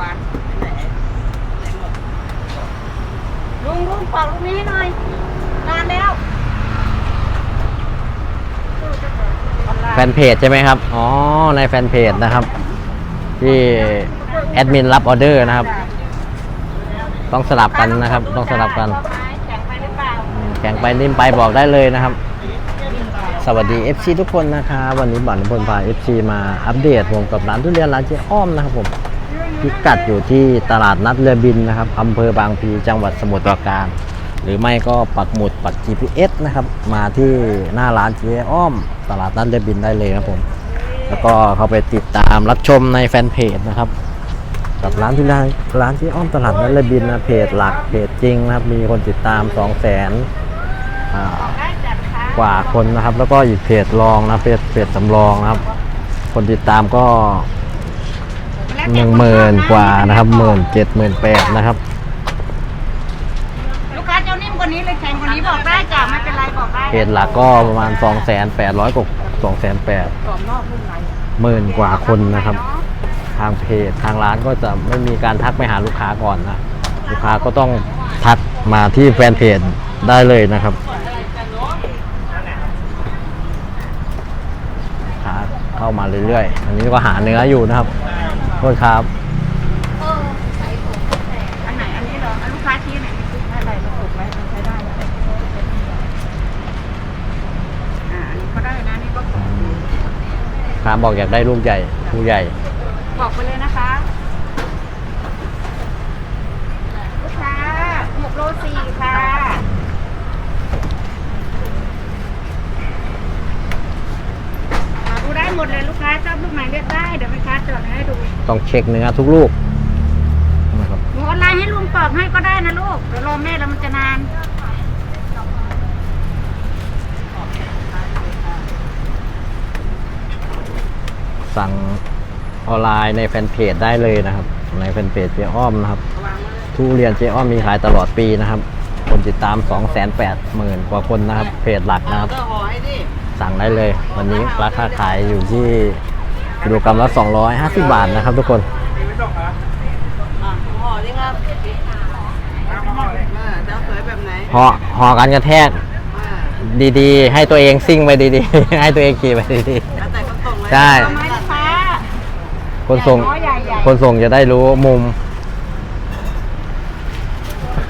กว่าบาทลุงลุงปอกลูกนี้ให้หน่อยนานแล้วแฟนเพจใช่ไหมครับ อ๋อ ในแฟนเพจนะครับ ที่แอดมินรับออเดอร์นะครับ ต้องสลับกันนะครับ ต้องสลับกัน แข็งไปหรือเปล่าแข่งไปนิ่มไปบอกได้เลยนะครับ สวัสดี FC ทุกคนนะครับ วันนี้บัตรพลพา FC มาอัปเดตผมกับร้านทุเรียนร้านเจ๊อ้อมนะครับผม พิกัดอยู่ที่ตลาดนัดเรือบินนะครับอำเภอบางพีจังหวัดสมุทรปราการ หรือไม่ก็ปักหมุดปัก GPS นะครับ มาที่หน้าร้านเจ๊อ้อม ตลาดนัดเรือบินได้เลยครับผม แล้วก็เข้าไปติดตามรับชมในแฟนเพจนะครับกับร้านที่ร้านร้านที่อ้อมตลาดนัดเรือบินนะเพจหลักเพจจริงนะครับ มีคนติดตาม 2 0 0 0 0 0อ่าได้จัดค่ะกว่าคนนะครับ แล้วก็อีกเพจรองนะเพจเพจสำรองนะครับ คนติดตามก็ หนึ่งหมื่นกว่านะครับหมื่นเจ็ดหมื่นแปดนะครับลูกค้าเจ้านิ่มกว่านี้เลยแข็งกว่านี้บอกได้จ้ะไม่เป็นไรบอกได้เพจหลักก็ประมาณ2 8 0 0 0กว่า2 8 0 0 0กรอบนอกนุ่มในหมื่นกว่าคนนะครับ ทางเพจทางร้านก็จะไม่มีการทักไปหาลูกค้าก่อนนะลูกค้าก็ต้องทักมาที่แฟนเพจได้เลยนะครับลูกค้าเข้ามาเรื่อยๆ อันนี้ก็หาเนื้ออยู่นะครับ โทษครับอันไหนอันนี้เหรออันลูกค้าชี้ไหนอะไรมันถูกไหมมันใช้ได้ไหมอ่าอันนี้ก็ได้นะนี่ก็ค้าบอกอยากได้ลูกใหญ่ผู้ใหญ่ บอกไปเลยนะคะ ลูกค้าหกโลสี่ค่ะอ่าดูได้หมดเลยลูกค้าชอบลูกไหนเลือกได้ เดี๋ยวแม่ค้าจดให้ดู ต้องเช็คเนื้อทุกลูกนะครับหนูออนไลน์ให้ลุงปอกให้ก็ได้นะลูกเดี๋ยวรอแม่แล้วมันจะนานสั่งออนไลน์ในแฟนเพจได้เลยนะครับ ในแฟนเพจเจ๊อ้อมนะครับ ทุเรียนเจ๊อ้อมมีขายตลอดปีนะครับ คนติดตาม 2 8 0 0 0 0 กว่าคนนะครับ เพจหลักนะครับก็ห่อให้ดิสั่งได้เลย วันนี้ราคาขายอยู่ที่ กิโลกรัมละ 250 บาทนะครับทุกคนอะห่อดิครับอ่าจะเอาสวยแบบไหนห่อห่อการกระแทกอ่าดีๆ ให้ตัวเองซิ่งไปดีๆ ให้ตัวเองขี่ไปดี แล้วแต่คนส่งเลยใช่เอาไหมลูกค้าๆ คนส่ง ใหญ่น้อยใหญ่ใหญ่คนส่งจะได้รู้มุม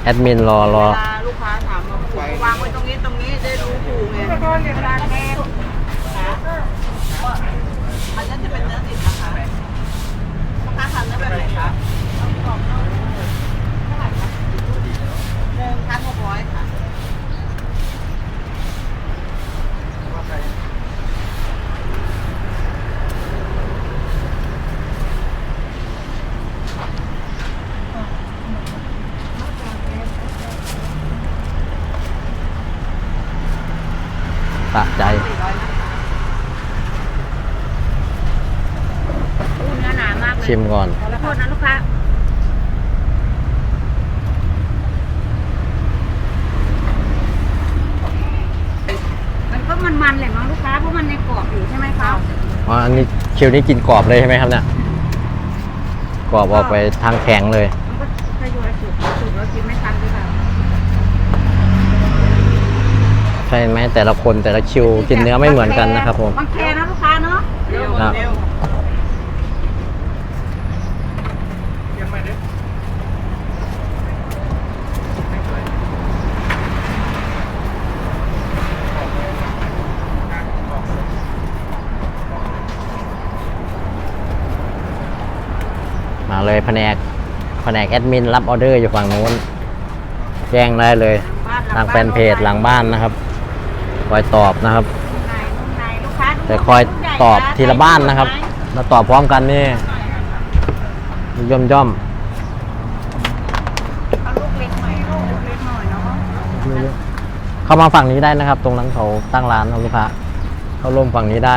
แอดมินรอรอ เวลาลูกค้าถามมาผูกวางไว้ตรงนี้ตรงนี้ได้รู้ผูกไงโดนเวลาแทนอันนั้นจะเป็นเนื้อติดนะคะลูกค้าทานเนื้อแบบไหนคะหนึ่งพันหกร้อยค่ะ สะใจ สี่ร้อยนะคะอู้เนื้อหนามากเลย ชิมก่อน ขอโทษนะลูกค้า มันก็มันๆแหละมั้งลูกค้าเพราะมันในกรอบอยู่ใช่ไหมคะอ๋อ อันนี้คิวนี้กินกรอบเลยใช่ไหมครับเนี่ย กรอบออกไปทางแข็งเลย มันก็ทยอยสุกสุกแล้วกินไม่ทันด้วยค่ะใช่ไหมแต่ละคนแต่ละคิวกินเนื้อไม่เหมือนกันนะครับผมบางแคนะลูกค้าเนาะครับ มาเลยแผนกแผนกแอดมินรับออเดอร์อยู่ฝั่งนู้น แจ้งได้เลย ทางแฟนเพจหลังบ้านนะครับคอยตอบนะครับนุ่มในนุ่มในลูกค้าดูแต่คอยตอบทีละบ้านนะครับมาตอบพร้อมกันนี่ย่อมย่อมเอาลูกเล็กหน่อยลูกเล็กหน่อยเนาะๆเข้ามาฝั่งนี้ได้นะครับ ตรงนั้นเขาตั้งร้านครับลูกค้าเข้าร่มฝั่งนี้ได้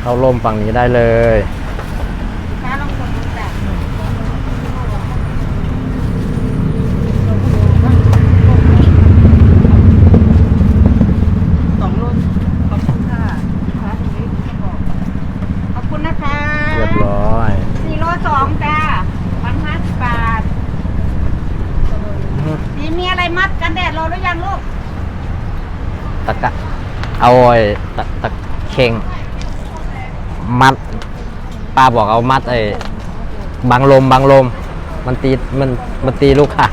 เข้าล่มฝั่งนี้ได้เลยเรียบร้อยสี่โลสองจ้าพันห้าสิบบาทนี่มีอะไรมัดกันแดดราหรือยังลูกตะกะออ้ตะเข่ง มัดป้าบอกเอามัดไอ้บังลมบังลม มันตีมันมันตีลูกค้า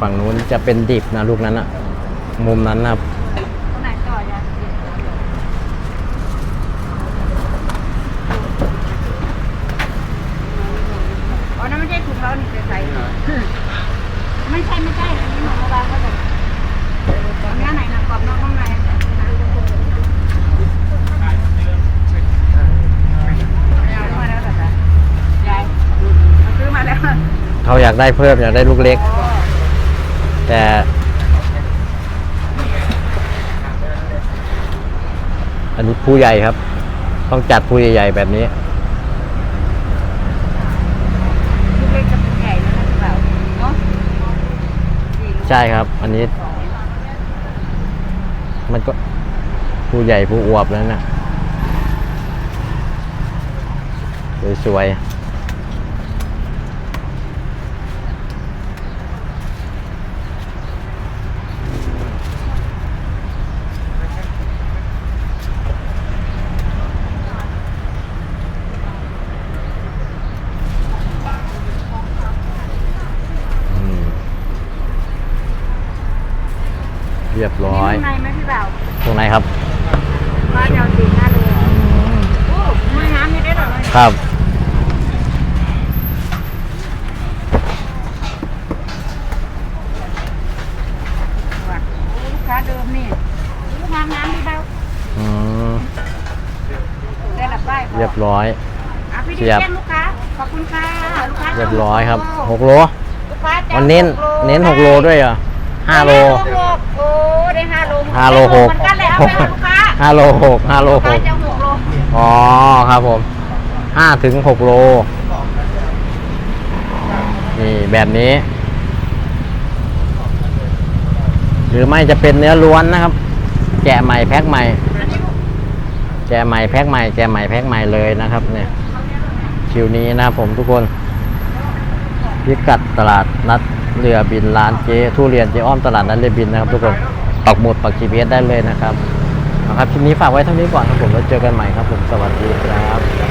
ฝั่งนู้น จะเป็นดิบนะลูกนั้นอะมุมนั้นนะครับตรงไหนต่อยาอ๋อนั่นไม่ใช่ถุงเรานี่ใส่ไม่ใช่ไม่ใช่อันนี้หนูมาวางไว้ก่อนเนื้อไหนนะกรอบนอกข้างในเอามาแล้วเหรอจ๊ะยายเอาซื้อมาแล้วเขาอยากได้เพิ่มอยากได้ลูกเล็ก แต่อันนี้ผู้ใหญ่ครับ ต้องจัดผู้ใหญ่ๆแบบนี้ลูกเล็กกับลูกใหญ่นะหรือเปล่าเนาะใช่ครับ อันนี้ มันก็ผู้ใหญ่ผู้อวบแล้วนะสวยๆอืมเรียบร้อย ข้างในไหมพี่บ่าว ตรงไหนครับ บ้านเราสี่ห้าโลโอ้ไม่น้ำไม่ได้หรอก ครับลูกค้าเดิมนี่ลูกค้าน้ำพี่บ่าวอืมได้หลับป้ายเรียบร้อย อะพี่เสีดียบเยี่ยมลูกค้าขอบคุณค่ะลูกค้าเรียบร้อยครับหกโลลูกค้าจะวันเน้น หกโเน้นหกโลด้วยเหรอห้าโลหกโอ้ได้ห้าโลห้าโลหกเหมือนกันเลยเอาไปค่ะลูกค้าห้าโลหกห้าโลลูกหค้าก จะหกโล อ๋อครับผม ห้าถึงหกโล นี่แบบนี้ หรือไม่จะเป็นเนื้อล้วนนะครับ แกะใหม่แพ็คใหม่ แกะใหม่แพ็คใหม่ แกะใหม่แพ็คใหม่เลยนะครับ เนี่ยคิวนี้นะผมทุกคนพิกัดตลาดนัดเรือบินร้านเจทุเรียนเจอ้อมตลาดนัดเรือบินนะครับทุกคนปักหมุดปัก GPS ได้เลยนะครับเอาครับคลิปนี้ฝากไว้เท่านี้ก่อนครับผมแล้วเจอกันใหม่ครับผมสวัสดีครับ